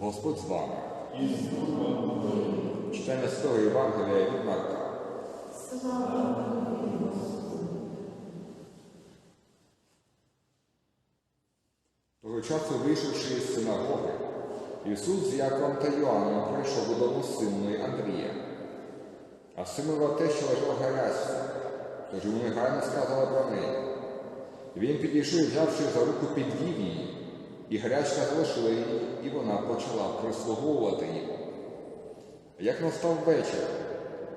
Господь з вами. Читання Святого Євангелія від Марка. Того часу, вийшовши із синагоги, Ісус з Яковом та Йоанном прийшов додому синової Андрія. А Симова те, що лежав гарячці, тож йому негайно сказали про неї. Він підійшов взявши за руку підвів її, і гарячка залишила її, вона почала прислуговувати їм. Як настав вечір,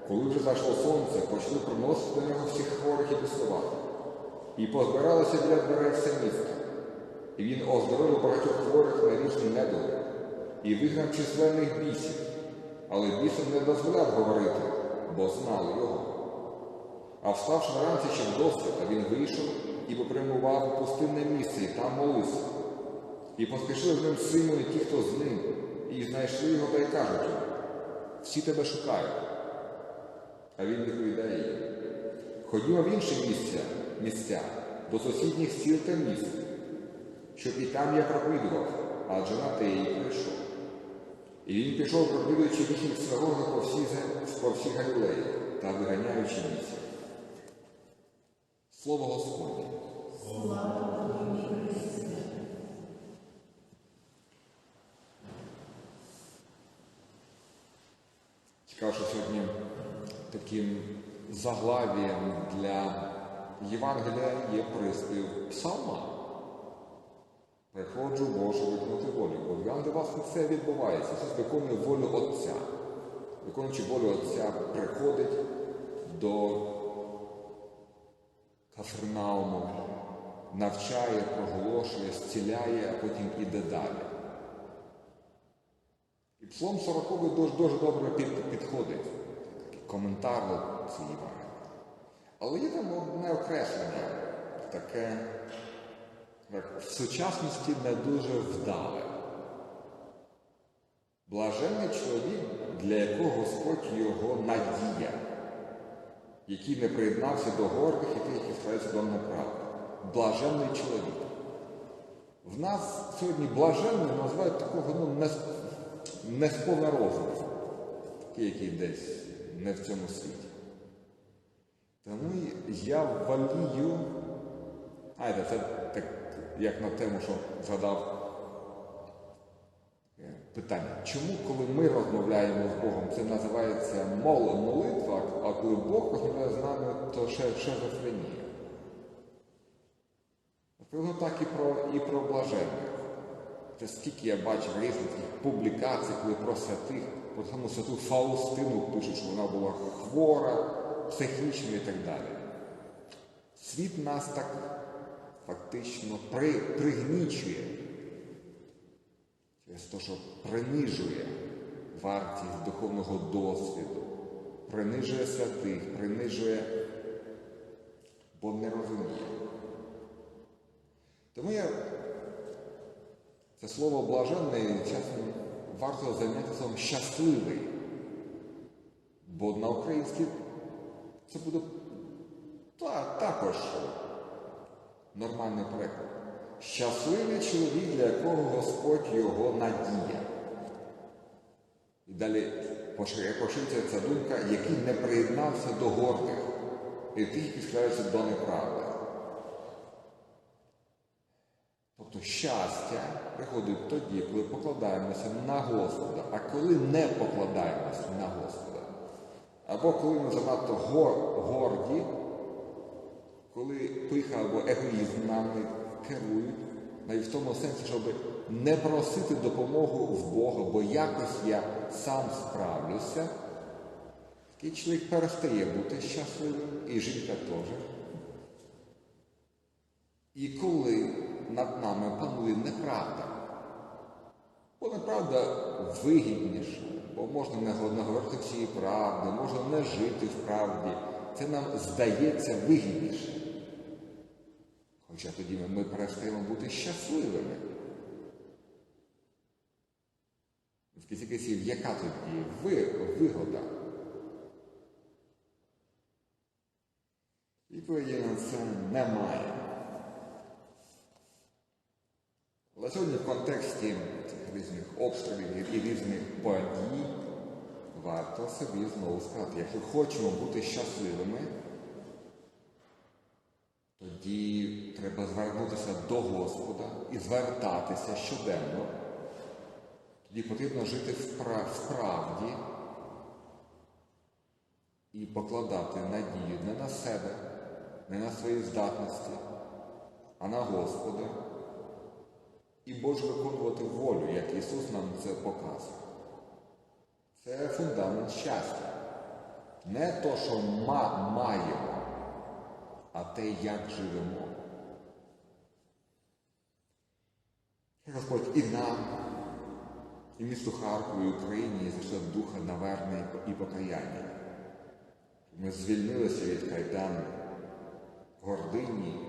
коли вже зайшло сонце, почали приносити до нього всіх хворих і біслувах. І позбиралося біля дверей все місто. І він оздоровив багатьох хворих на різні недуги, і вигнав численних бісів, але бісам не дозволяв говорити, бо знали його. А вставши вранці ще вдосталь, він вийшов і попрямував у пустинне місце, і там молився. І поспішили з ним Симон і ті, хто з ним, і знайшли його та й кажуть всі тебе шукають. А він відповідає їм, ходімо в інші місця, місця, до сусідніх сіл та міст, щоб і там я проповідував, адже на те і прийшов. І він пішов, проповідуючи їхніх синагогах по всій, по всій Галілеї та виганяючи місця. Слово Господнє. Цікаво, що сьогодні таким заглавієм для Євангелія є приспів Псалма. Приходжу, Боже, виконати волю. Бо в Євангелії власне це відбувається. Ісус виконує волю Отця. Виконуючи волю Отця, приходить до Кафернауму, навчає, проголошує, зціляє, а потім іде далі. Псалом 40 дуже, дуже добре під, підходить. Коментар до цієї Євангелії. Але є там одне окреслення, таке як в сучасності не дуже вдале. Блаженний чоловік, для якого Господь його надія, який не приєднався до гордих і тих, які стараються до неправди. Блаженний чоловік. В нас сьогодні блаженним називають такого ну, не, сповна який десь не в цьому світі. Тому я валію, знаєте, це так, як на тему, що згадав е, питання. Чому, коли ми розмовляємо з Богом, це називається мол- молитва, а коли Бог розмовляє з нами, то ще шизофренія? Напевно, так і про, і про блаженних. Це скільки я бачив різних таких публікацій, коли про святих, по тому святу Фаустину пишуть, що вона була хвора, психічно і так далі. Світ нас так фактично при, пригнічує через те, що принижує вартість духовного досвіду, принижує святих, принижує, бо не розуміє. Тому я слово блаженний часом варто зайняти словом щасливий, бо на українській це буде та, також нормальний переклад. Щасливий чоловік, для якого Господь його надія. І далі поширюється ця думка, який не приєднався до гордих і тих, які схиляються до неправди. Щастя приходить тоді, коли покладаємося на Господа, а коли не покладаємося на Господа. Або коли ми занадто гор, горді, коли пиха або егоїзм нами керують, навіть в тому сенсі, щоб не просити допомогу в Бога, бо якось я сам справлюся, такий чоловік перестає бути щасливим, і жінка теж. І коли над нами панує неправда, бо неправда вигідніша, бо можна не говорити всієї правди, можна не жити в правді. Це нам здається вигідніше. Хоча тоді ми перестаємо бути щасливими. В кінці кінців, яка тоді ви, вигода? Відповіді на це немає. Сьогодні в контексті різних обстрілів і різних подій, варто собі знову сказати, якщо хочемо бути щасливими, тоді треба звернутися до Господа і звертатися щоденно. Тоді потрібно жити впра- справді і покладати надію не на себе, не на свої здатності, а на Господа. І Боже виконувати волю, як Ісус нам це показує. Це фундамент щастя. Не то, що ма- маємо, а те, як живемо. Господь і нам, і місту Харкові, і Україні зайшли духа навернення і покаяння. Ми звільнилися від кайдану, гордині